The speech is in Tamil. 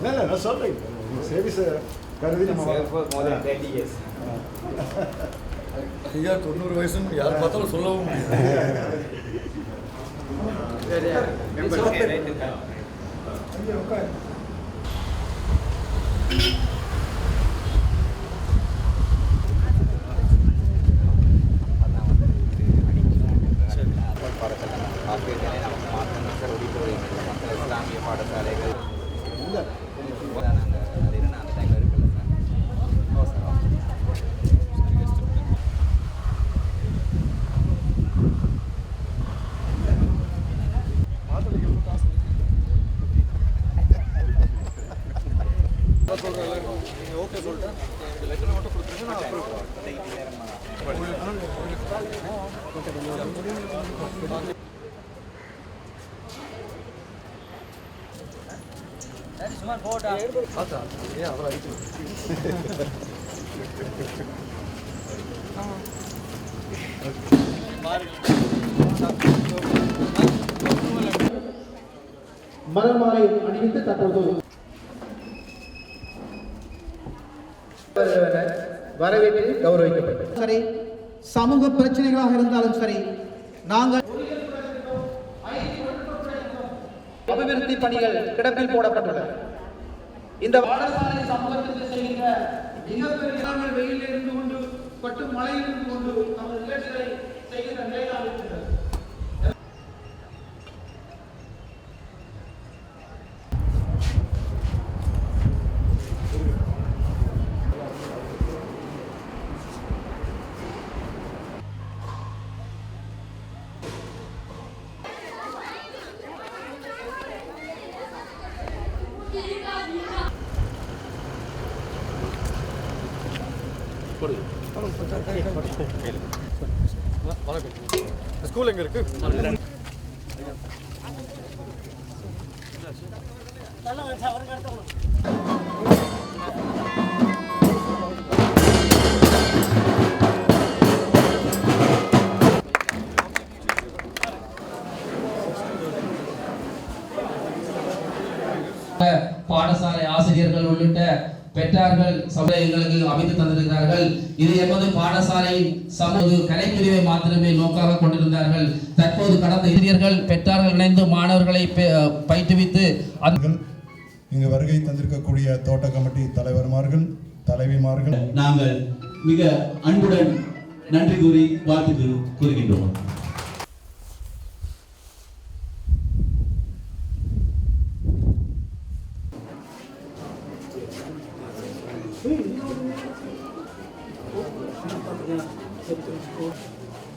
இல்லை நான் சொல்கிறேன் கருதி ஐயா தொண்ணூறு வயசுன்னு யார் பார்த்தாலும் சொல்லவும் முடியாது ஆசிரியர்களை நமக்கு மாற்றம் ஒடிப்போர் மக்கள் இஸ்லாமிய பாடசாலைகள் நாங்கள் அது என்ன அந்த டைமில் இருக்குல்ல சார் ஓ சார் ஓகே சொல்லிட்டேன் லெட்டர் மட்டும் கொடுத்துருங்க நான் அப்ரூவ் ஏன் மலர்மாலை அணிவித்து தற்போது வரவேற்று கௌரவிக்கப்பட்டது சரி சமூக பிரச்சனைகளாக இருந்தாலும் சரி நாங்கள் அபிவிருத்தி பணிகள் கிடப்பில் போடப்பட்டுள்ளன. இந்த பாடசாலை சமூகத்திற்கு செய்கின்ற மிகப்பெரிய வெயிலில் இருந்து கொண்டு கொட்டும் மழையில் இருந்து கொண்டு நமது நிகழ்ச்சிகளை செய்கின்ற வணக்கம் ஸ்கூல் எங்கே இருக்கு? பாடசாலை பெற்றார்கள் சபை எங்களுக்கு அமைத்து தந்திருக்கிறார்கள். இது எமது பாடசாலையின் சமூக கலைப்பிரிவை மாத்திரமே நோக்காக கொண்டிருந்தார்கள். தற்போது கடந்த இளைஞர்கள் பெற்றார்கள் இணைந்து மாணவர்களை பெ- பயிற்றுவித்து இங்கு வருகை தந்திருக்கக்கூடிய தோட்ட கமிட்டி தலைவர்மார்கள் தலைவிமார்கள். நாங்கள் மிக அன்புடன் நன்றி கூறி வாழ்த்து கூறுகின்றோம். ちょっと。